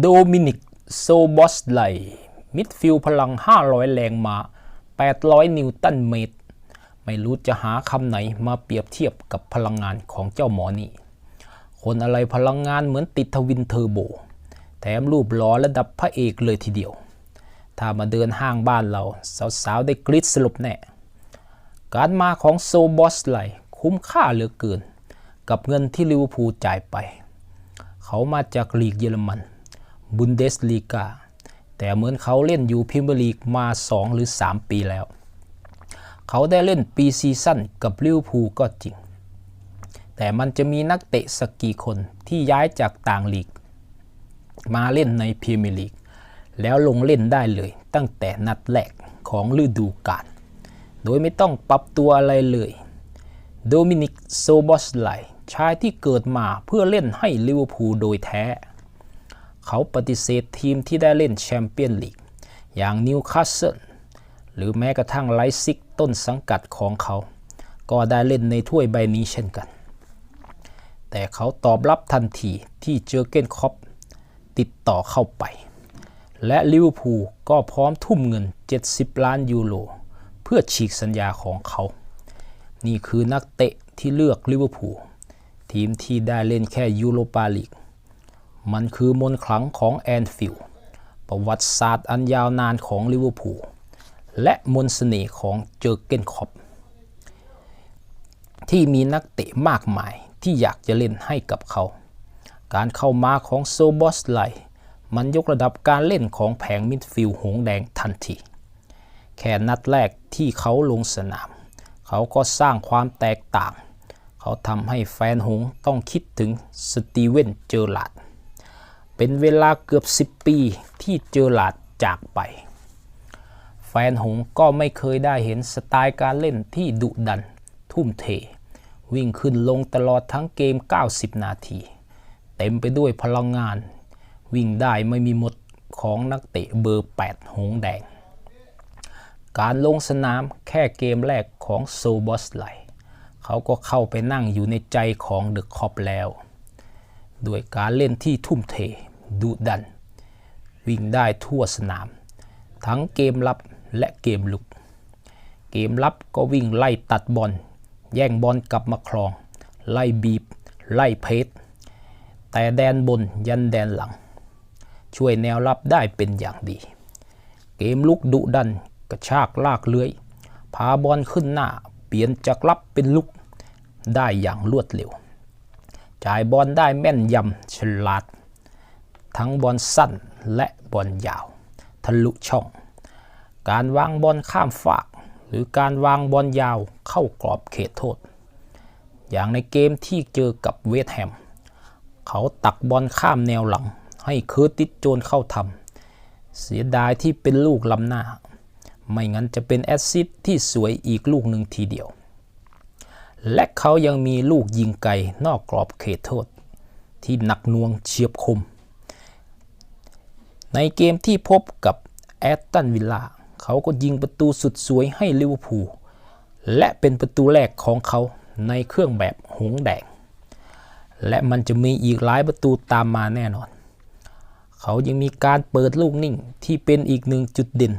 โดมินิกโซบอสไลมิดฟิลด์พลัง 500 แรงม้า800 นิวตันเมตร ไม่รู้จะหาคำไหนมาเปรียบเทียบกับพลังงานของเจ้าหมอนี่ คนอะไรพลังงานเหมือนติดทวินเทอร์โบ แถมรูปหล่อระดับพระเอกเลยทีเดียว ถ้ามาเดินห้างบ้านเรา สาวๆ ได้กรี๊ดสลบแน่ การมาของโซบอสไลคุ้มค่าเหลือเกิน กับเงินที่ลิเวอร์พูลจ่ายไป เขามาจากลีกเยอรมัน บุนเดสลีกาแต่เหมือนเขาเล่นอยู่พรีเมียร์ลีกมา 2 หรือ 3 ปีแล้ว เขาได้เล่นปีซีซั่นกับลิเวอร์พูลก็จริง แต่มันจะมีนักเตะสักกี่คนที่ย้ายจากต่างลีก มาเล่นในพรีเมียร์ลีก แล้วลงเล่นได้เลยตั้งแต่นัดแรกของฤดูกาลโดยไม่ต้องปรับตัวอะไรเลยโดมินิกโซบอสไลชายที่เกิดมาเพื่อเล่นให้ลิเวอร์พูลโดยแท้ เขาปฏิเสธทีมที่ได้เล่นแชมเปี้ยนลีกอย่างนิวคาสเซิลหรือแม้กระทั่งไลซิกต้นสังกัดของเขา ก็ได้เล่นในถ้วยใบนี้เช่นกัน แต่เขาตอบรับทันทีที่เจอเกนคอปติดต่อเข้าไป และลิเวอร์พูลก็พร้อมทุ่มเงิน 70 ล้านยูโร เพื่อฉีกสัญญาของเขา นี่คือนักเตะที่เลือกลิเวอร์พูลทีมที่ได้เล่นแค่ยูโรปาลีก มันคือมนต์ขลังของแอนฟิลด์ประวัติศาสตร์อันยาวนานของลิเวอร์พูลและมนต์เสน่ห์ของเจอเกนคอปที่มีนักเตะมากมายที่อยากจะเล่นให้กับเขา การเข้ามาของโซบอสไลมันยกระดับการเล่นของแผงมิดฟิลด์หงแดงทันที แค่นัดแรกที่เขาลงสนาม เขาก็สร้างความแตกต่าง เขาทำให้แฟนหงต้องคิดถึงสตีเวนเจอร์ลาด เป็นเวลาเกือบ 10 ปีที่เจอร์ลาดจากไป แฟนหงก็ไม่เคยได้เห็นสไตล์การเล่นที่ดุดัน ทุ่มเท วิ่งขึ้นลงตลอดทั้งเกม 90 นาที เต็มไปด้วยพลังงาน วิ่งได้ไม่มีหมดของนักเตะเบอร์ 8 หงแดง การลงสนามแค่เกมแรกของโซบอสไลเขาก็เข้าไปนั่งอยู่ในใจของเดอะคอปแล้ว ด้วยการเล่นที่ทุ่มเท ดุดัน วิ่งได้ทั่วสนาม ทั้งเกมรับและเกมลุก เกมรับก็วิ่งไล่ตัดบอล แย่งบอลกลับมาครอง ไล่บีบ ไล่เพชรแต่แดนบนยันแดนหลัง ช่วยแนวรับได้เป็นอย่างดี เกมลุกดุดันกระชากลากเลื้อย พาบอลขึ้นหน้า เปลี่ยนจากรับเป็นลุกได้อย่างรวดเร็ว จ่ายบอลได้แม่นยำฉลาด ทั้งบอลสั้นและบอลยาว ทะลุช่อง การวางบอลข้ามฝาก หรือการวางบอลยาวเข้ากรอบเขตโทษ อย่างในเกมที่เจอกับเวสต์แฮม เขาตักบอลข้ามแนวหลัง ให้เคิร์ติสโจนเข้าทำเสียดายที่เป็นลูกล้ำหน้า ไม่งั้นจะเป็นแอสซิสที่สวยอีกลูกหนึ่งทีเดียว และเขายังมีลูกยิงไกลนอกกรอบเขตโทษ ที่หนักน่วงเฉียบคม ในเกมที่พบกับแอตตันวิลล่าเขาก็ยิงประตูสุดสวยให้ลิเวอร์พูลและเป็นประตูแรกของเขาในเครื่องแบบหงแดง และมันจะมีอีกหลายประตูตามมาแน่นอน เขายังมีการเปิดลูกนิ่งที่เป็นอีกหนึ่งจุดเด่น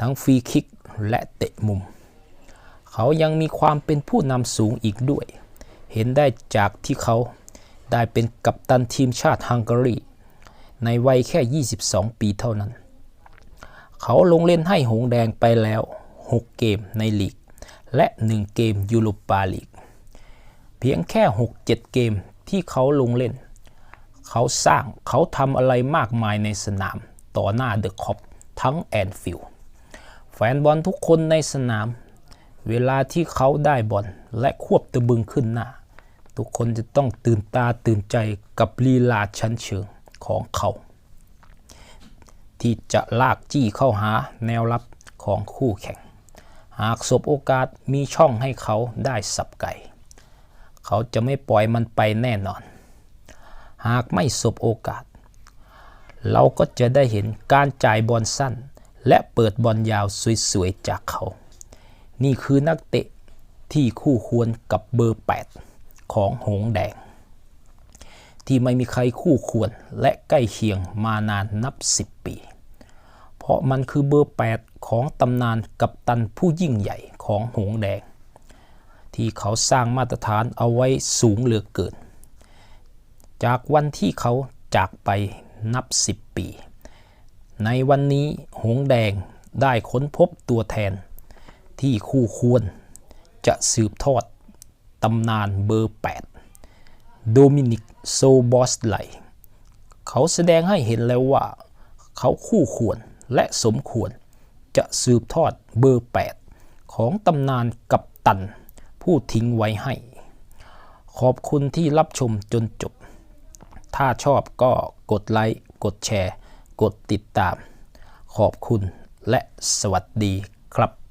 ทั้งฟรีคิกและเตะมุม เขายังมีความเป็นผู้นำสูงอีกด้วย เห็นได้จากที่เขาได้เป็นกัปตันทีมชาติฮังการี ในวัยแค่ 22 ปีเท่านั้น เขาลงเล่นให้หงแดงไปแล้ว 6 เกมในลีก และ 1 เกมยูโรปาลีก เพียงแค่ 6-7 เกมที่เขาลงเล่น เขาสร้างเขาทำอะไรมากมายในสนามต่อหน้าเดอะคอปทั้งแอนฟิลด์แฟนบอลทุกคนในสนาม เวลาที่เขาได้บอลและควบตะบึงขึ้นหน้า ทุกคนจะต้องตื่นตาตื่นใจกับลีลาชั้นเชิง ของเขา ที่จะลากจี้เข้าหาแนวรับของคู่แข่ง หากสบโอกาสมีช่องให้เขาได้สับไก่ เขาจะไม่ปล่อยมันไปแน่นอน หากไม่สบโอกาส เราก็จะได้เห็นการจ่ายบอลสั้น และเปิดบอลยาวสวยๆจากเขา นี่คือนักเตะที่คู่ควรกับเบอร์ 8 ของหงแดง ที่ไม่มีใครคู่ควรและใกล้เคียงมานานนับ 10 ปี เพราะมันคือเบอร์ 8 ของตำนานกัปตันผู้ยิ่งใหญ่ของหงแดง ที่เขาสร้างมาตรฐานเอาไว้สูงเหลือเกิน จากวันที่เขาจากไปนับ 10 ปี ในวันนี้หงแดงได้ค้นพบตัวแทน ที่คู่ควรจะสืบทอดตำนานเบอร์ 8 โดมินิกโซบอสไลเขาแสดงให้เห็นแล้วว่า เขาคู่ควรและสมควร จะสืบทอดเบอร์ 8 ของตำนานกับตัน ผู้ทิ้งไว้ให้ ขอบคุณที่รับชมจนจบ ถ้าชอบก็กดไลค์ กดแชร์ กดติดตาม ขอบคุณและสวัสดีครับ